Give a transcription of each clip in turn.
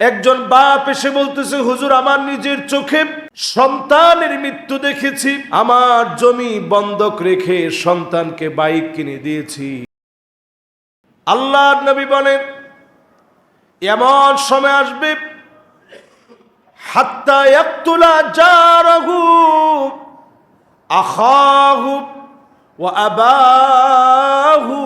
একজন বাপ এসে বলতেছে, হুজুর, আমার নিজের চোখে সন্তানের মৃত্যু দেখেছি। আমার জমি বন্ধক রেখে সন্তানকে বাইক কিনে দিয়েছি। আল্লাহ নবী বলেন, এমন সময় আসবে, হাত্তা ইয়াকতুলা জারাহু, আখাহু ওয়া আবাহু।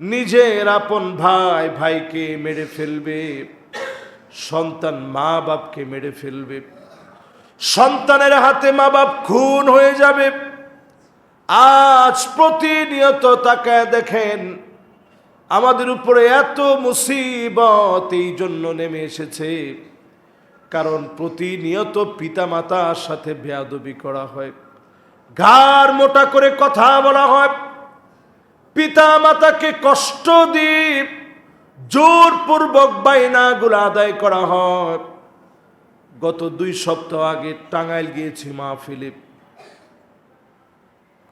নিজের আপন ভাই, ভাইকে মেরে ফেলবে। সন্তান মা বাপকে মেরে ফেলবে। সন্তানের হাতে মা বাপ খুন হয়ে যাবে। আজ প্রতিনিয়ত তাকায় দেখেন, আমাদের উপরে এত মুসিবত এই জন্য নেমে এসেছে। কারণ প্রতিনিয়ত পিতামাতার সাথে বেয়াদবি করা হয়। ঘাড় মোটা করে কথা বলা হয়। পিতা মাতাকে কষ্ট দিয়ে জোরপূর্বক বাইনাগুলো আদায় করা হয়। গত দুই সপ্তাহ আগে টাঙ্গাইল গিয়েছি মা ফিলিপ।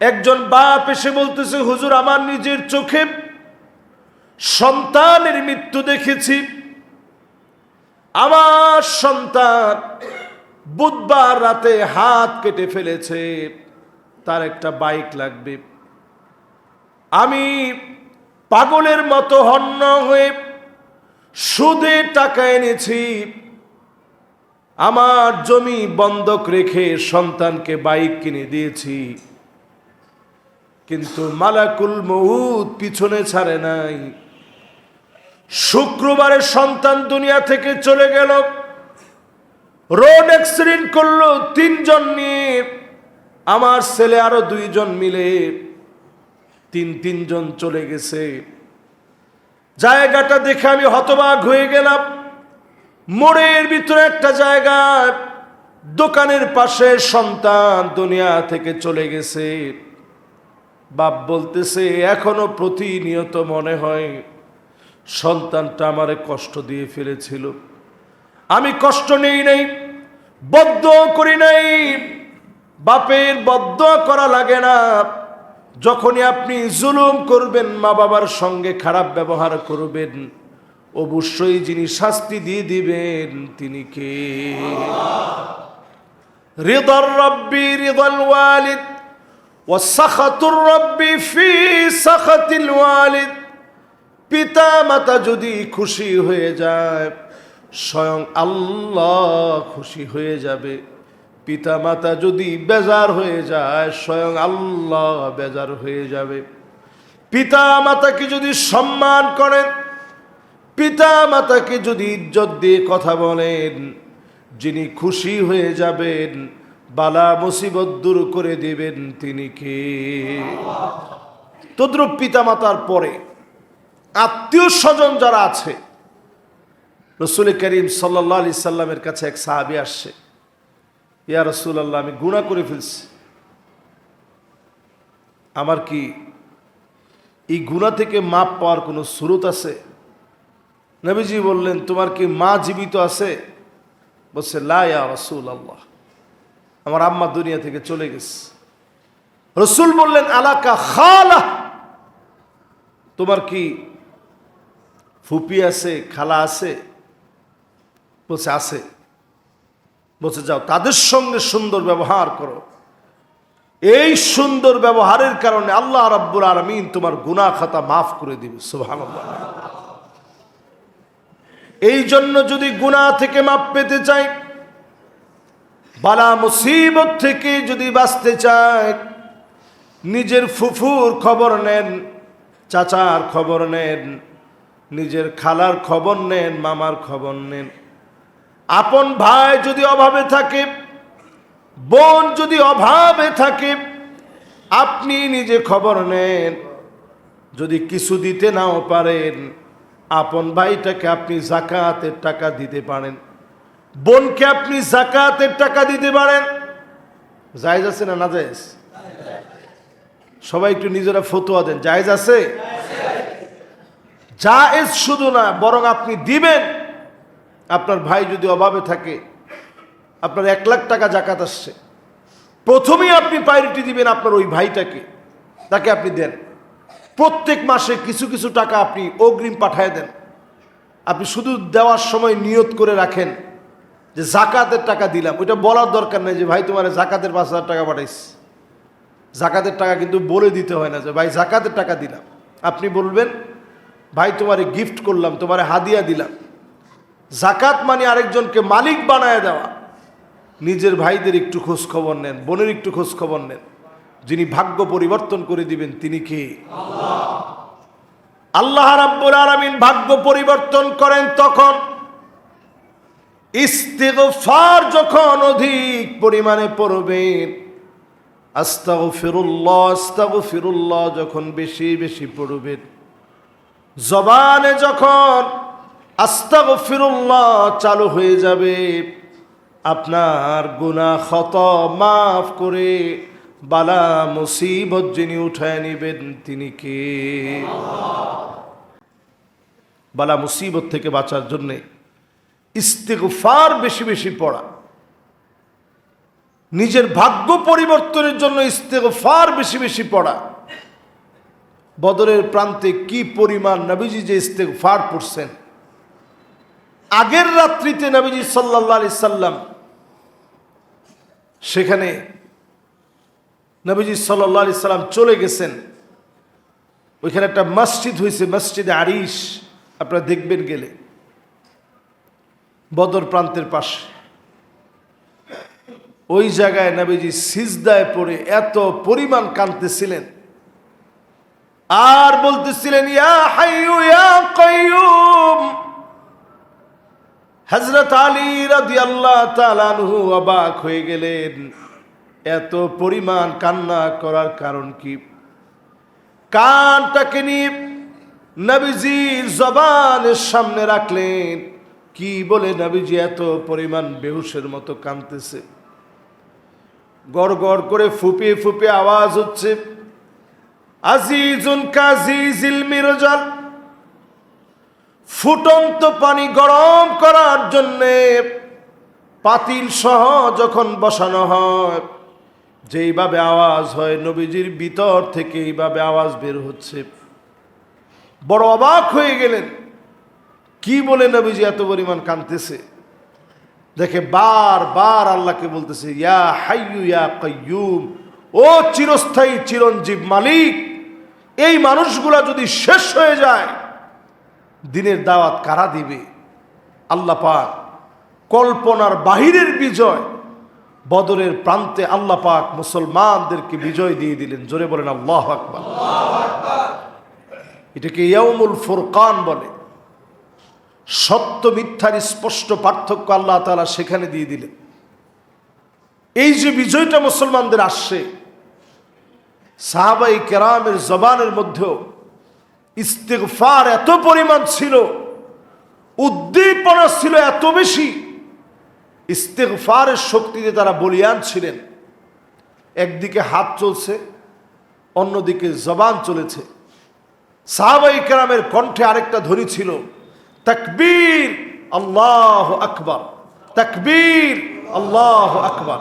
একজন বাপ এসে বলতেছে, হুজুর, আমার নিজের চোখে সন্তানের মৃত্যু দেখেছি। আমার সন্তান বুধবার রাতে হাত কেটে ফেলেছে। তার একটা বাইক লাগবে। আমি পাগলের মতো হন্য হয়ে সুদে টাকা এনেছি। আমার জমি বন্ধক রেখে সন্তানকে বাইক কিনে দিয়েছি। কিন্তু মালাকুল মহুদ পিছনে ছাড়ে নাই। শুক্রবারে সন্তান দুনিয়া থেকে চলে গেল। রোড অ্যাক্সিডেন্ট করল তিনজন নিয়ে। আমার ছেলে আরও দুইজন মিলে। তিন তিনজন চলে গেছে। জায়গাটা দেখে আমি হতবাক হয়ে গেলাম। মোড়ের ভিতরে একটা জায়গা, দোকানের পাশে সন্তান দুনিয়া থেকে চলে গেছে। বাপ বলতেছে, এখনও প্রতিনিয়ত মনে হয় সন্তানটা আমারে কষ্ট দিয়ে ফেলেছিল। আমি কষ্ট নেই নাই বদ্ধ করি নাই। বাপের বদ্ধ করা লাগে না। যখনই আপনি জুলুম করবেন, মা বাবার সঙ্গে খারাপ ব্যবহার করবেন, অবশ্যই যিনি শাস্তি দিয়ে দিবেন, তিনি কে? হৃদর রব্বি হৃদল ওয়ালিদ ও সাখাতুর রব্বি ফি সাখাতিল ওয়ালিদ। পিতা, মাতা যদি খুশি হয়ে যায়, স্বয়ং আল্লাহ খুশি হয়ে যাবে। পিতা মাতা যদি বেজার হয়ে যায়, স্বয়ং আল্লাহ বেজার হয়ে যাবে। পিতা মাতাকে যদি সম্মান করেন পিতা মাতাকে যদি ইজ্জত দিয়ে কথা বলেন, যিনি খুশি হয়ে যাবেন, বালা মুসিবত দূর করে দেবেন তিনি কে? তদ্রুপ পিতা মাতার পরে আত্মীয় স্বজন যারা আছে, রসুল করিম সাল্লা সাল্লামের কাছে এক সাহাবি আসছে। ইয়া রসুল আল্লাহ আমি গুণা করে ফেলছি। আমার কি এই গুণা থেকে মাপ পাওয়ার কোনো স্রোত আছে? নবীজি বললেন, তোমার কি মা জীবিত আছে? বলছে, লা ইয়া রসুল আল্লাহ আমার আম্মা দুনিয়া থেকে চলে গেছে। রসুল বললেন, আলাকা খালা, তোমার কি ফুপি আছে, খালা আছে? বলছে, আছে। বলছে, যাও, তাদের সঙ্গে সুন্দর ব্যবহার করো। এই সুন্দর ব্যবহারের কারণে আল্লাহ রাব্বুল আলমিন তোমার গুনা খাতা মাফ করে দিবে সুভান এই জন্য যদি গুনাহ থেকে মাপ পেতে চাই বালা মুসিবত থেকে যদি বাঁচতে চায়, নিজের ফুফুর খবর নেন, চাচার খবর নেন, নিজের খালার খবর নেন, মামার খবর নেন আপন ভাই যদি অভাবে থাকে, বোন যদি অভাবে থাকে, আপনি নিজে খবর নেন। যদি কিছু দিতে নাও পারেন, আপন ভাইটাকে আপনি জাকাতের টাকা দিতে পারেন। বোনকে আপনি জাকাতের টাকা দিতে পারেন। জায়জ আছে না না জায়জ সবাই একটু নিজেরা ফতোয়া দেন। জায়জ আছে? জায়েজ শুধু না, বরং আপনি দিবেন। আপনার ভাই যদি অভাবে থাকে, আপনার এক লাখ টাকা জাকাত আসছে, প্রথমেই আপনি প্রায়োরিটি দিবেন আপনার ওই ভাইটাকে, তাকে আপনি দেন। প্রত্যেক মাসে কিছু কিছু টাকা আপনি অগ্রিম পাঠায় দেন। আপনি শুধু দেওয়ার সময় নিয়ত করে রাখেন যে জাকাতের টাকা দিলাম। ওইটা বলার দরকার নেই যে, ভাই, তোমার জাকাতের পাঁচ হাজার টাকা পাঠাইস জাকাতের টাকা কিন্তু বলে দিতে হয় না যে, ভাই, জাকাতের টাকা দিলাম। আপনি বলবেন, ভাই, তোমারে গিফট করলাম, তোমারে হাদিয়া দিলাম। জাকাত মানে আরেকজনকে মালিক বানায় দেওয়া। নিজের ভাইদের একটু খোঁজ খবর নেন, বোনের একটু খোঁজ খবর নেন। যিনি ভাগ্য পরিবর্তন করে দিবেন, তিনি কে? আল্লাহ রাব্বুল আলামিন ভাগ্য পরিবর্তন করেন তখন। ইস্তিগফার যখন অধিক পরিমাণে পড়বেন, আস্তাগফিরুল্লাহ আস্তাগফিরুল্লাহ যখন বেশি বেশি পড়বেন। জবানে যখন আস্তাগফিরুল্লাহ চালু হয়ে যাবে। আপনার গুনাহ ক্ষত মাফ করে বালা মুসিবত যিনি উঠায় নিবেন তিনি কে? বালা মুসিবত থেকে বাঁচার জন্যে ইস্তেগফার বেশি বেশি পড়া। নিজের ভাগ্য পরিবর্তনের জন্য ইস্তেগফার বেশি বেশি পড়া। বদরের প্রান্তে কি পরিমাণ নবীজি যে ইস্তেগফার পড়ছেন? আগের রাত্রিতে নবীজি সাল্লাহ সাল্লাম সেখানে নবীজি সাল্লাহ আলি সাল্লাম চলে গেছেন। ওইখানে একটা মসজিদ হয়েছে মসজিদে আরিস আপনারা দেখবেন গেলে। বদর প্রান্তের পাশে। ওই জায়গায় নবীজি সিজদায় পড়ে এত পরিমাণ কাঁদতেছিলেন। আর বলতেছিলেন, ইয়া হাইয়ু, ইয়া কাইয়ুম। হযরত আলী রাদিয়াল্লাহু তাআলা আনহু অবাক হয়ে গেলেন। এত পরিমাণ কান্না করার কারণ কি? কানটাকে নিয়ে নবীজির জবানের সামনে রাখলেন। কি বলে নবীজি এত পরিমাণ বেহুশের মতো কাঁদতেছে? গড় গড় করে ফুপিয়ে ফুপিয়ে আওয়াজ হচ্ছে, আজিজুন কাজিজিল মিরজাল ফুটন্ত পানি গরম করার জন্যে পাতিল সহ যখন বসানো হয়, যেইভাবে আওয়াজ হয়, নবীজির ভিতর থেকে এইভাবে আওয়াজ বের হচ্ছে। বড় অবাক হয়ে গেলেন। কি বলে নবীজি এত পরিমাণ কাঁদতেছে? দেখে বার বার আল্লাহকে বলতেছে, ইয়া হাইয়ু, ইয়া কাইয়ুম, ও চিরস্থায়ী, চিরঞ্জীব মালিক, এই মানুষগুলা যদি শেষ হয়ে যায় দিনের দাওয়াত কারা দিবে? আল্লাহ পাক কল্পনার বাহিরের বিজয়, বদরের প্রান্তে আল্লাহ পাক মুসলমানদেরকে বিজয় দিয়ে দিলেন। জোরে বলেন, আল্লাহ আকবার। এটাকে ইয়ামুল ফুরকান বলে। সত্য মিথ্যার স্পষ্ট পার্থক্য আল্লাহ তালা সেখানে দিয়ে দিলেন। এই যে বিজয়টা মুসলমানদের আসছে সাহাবাই কেরামের জবানের মধ্যেও ইস্তেকফার এত পরিমাণ ছিল, উদ্দীপনা ছিল এত বেশি ইস্তেকফারের শক্তিতে তারা বলিয়ান ছিলেন। একদিকে হাত চলছে, অন্যদিকে জবান চলেছে। সাহাবাই কেরামের কণ্ঠে আরেকটা ধ্বনি ছিল, তকবীর, আল্লাহ আকবর, তকবীর, আল্লাহ আকবর।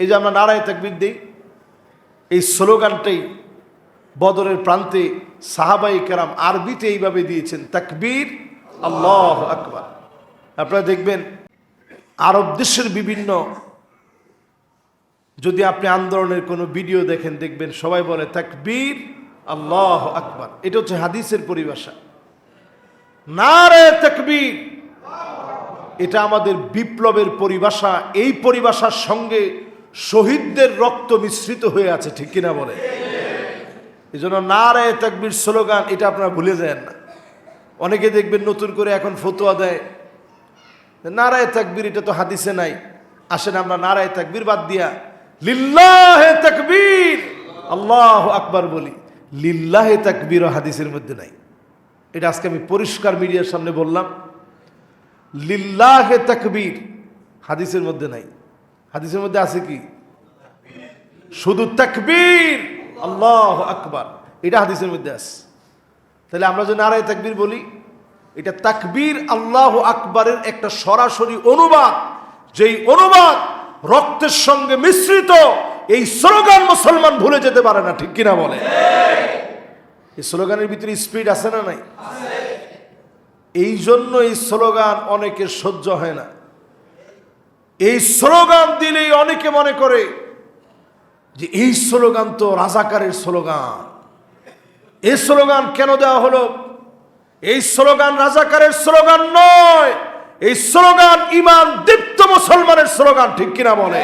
এই যে আমরা নারায় তকবীর দিই, এই স্লোগানটাই বদরের প্রান্তে সাহাবাই কেরাম আরবিতে এইভাবে দিয়েছেন, তকবীর, আল্লাহ আকবর। আপনারা দেখবেন আরব দেশের বিভিন্ন, যদি আপনি আন্দোলনের কোনো ভিডিও দেখেন, দেখবেন সবাই বলে তাকবীর, আল্লাহ আকবার। এটা হচ্ছে হাদিসের পরিভাষা। না রে তাকবীর। এটা আমাদের বিপ্লবের পরিভাষা, এই পরিভাষার সঙ্গে শহীদদের রক্ত মিশ্রিত হয়ে আছে, ঠিক কিনা বলে এই জন্য নারে তাকবীর স্লোগান, এটা আপনারা ভুলে যান না। অনেকে দেখবেন নতুন করে এখন ফতোয়া দেয় নারায় তাকবীর, এটা তো হাদিসে নাই। আসেন আমরা নারায় তাকবীর বাদ দিয়া, লিল্লাহে তাকবীর, আল্লাহ আকবার বলি, লিল্লাহে তাকবীর হাদিসের মধ্যে নাই। এটা আজকে আমি পরিষ্কার মিডিয়ার সামনে বললাম, লিল্লাহে তাকবীর হাদিসের মধ্যে নাই। হাদিসের মধ্যে আছে কি? শুধু তাকবীর। আল্লাহ আকবার। এটা হাদিসের মধ্যে আছে। তাহলে আমরা যে নারায় তাকবীর বলি, এটা তাকবীর আল্লাহ আকবরের একটা সরাসরি অনুবাদ। যেই অনুবাদ রক্তের সঙ্গে মিশ্রিত, এই স্লোগান মুসলমান ভুলে যেতে পারে না, ঠিক কিনা বলে? এই স্লোগানের ভিতরে স্পিড আছে না নাই? এই জন্য এই স্লোগান অনেকের সহ্য হয় না। এই স্লোগান দিলেই অনেকে মনে করে যে এই স্লোগান তো রাজাকারের স্লোগান। এই স্লোগান কেন দেওয়া হলো? এই স্লোগান রাজাকারের স্লোগান নয়। এই স্লোগান ইমান দীপ্ত মুসলমানের স্লোগান, ঠিক কিনা বলে